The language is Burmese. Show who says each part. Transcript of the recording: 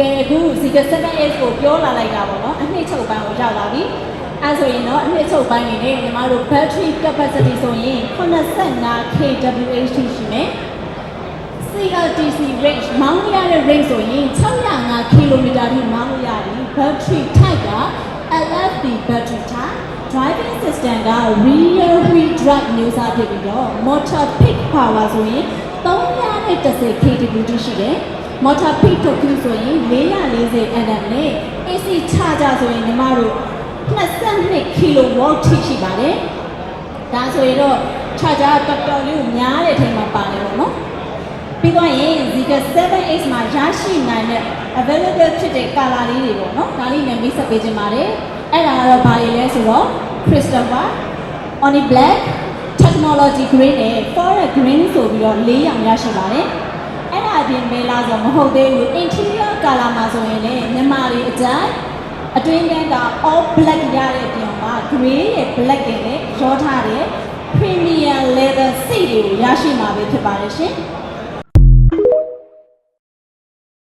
Speaker 1: ကဲအခုစီက 7S ကိုပြောလာလိုက်တာပေါ့နော်အနှစ်ချုပ်ပိုင်းကိုရောက်လာပြီအဲဆိုရင်တော့အနှစ်ချုပ်ပိုင်းနေနဲ့ညီမတို့ battery capacity ဆိုရင်85 kWh ရှိမယ် CLTC range မောင်းရတဲ့ range ဆိုရင်605 km ထိမောင်းလို့ရတယ် battery type က LFP battery type driving system က rear wheel drive မျိုးစားဖြစ်ပြီးတော့ motor peak power ဆိုရင် 310 kW ရှိတယ် motor peak torque ဆိုရင်440 Nm နဲ့ AC charger ဆိုရင်ညီမတို့22 kW ထိရှိပါတယ်ဒါဆိုရင်တော့ charger တော်တော်လေးကိုများတဲ့အချိန်မှာပါတယ်ပေါ့နော်ပြီးတော့ရင် Zika 7X မှာရရှိနိုင်တဲ့ available ဖြစ်တဲ့ color လေးတွေပေါ့နော်ဒါလေးနဲ့မိတ်ဆက်ပေးခြင်းပါတယ်အဲ့ဒါကတော့ဘာတွေလဲဆိုတော့ Christopher Oni Black Technology Green နဲ့ Forest Green ဆိုပြီးတော့၄ရောင်ရရှိပါတယ်အဲ့ဒါအပြင်မဲလားဆိုမဟုတ်သေးဘူး interior color မှာဆိုရင်လည်းမြန်မာတွေအကြိုက်အတွင်းကန်းက all black ရတဲ့ပြင်မှာ gray ရဲ့ black တွေနဲ့ရောထားတဲ့ premium leather seat တွေကိုရရှိမှာပဲဖြစ်ပါတယ်ရှင်။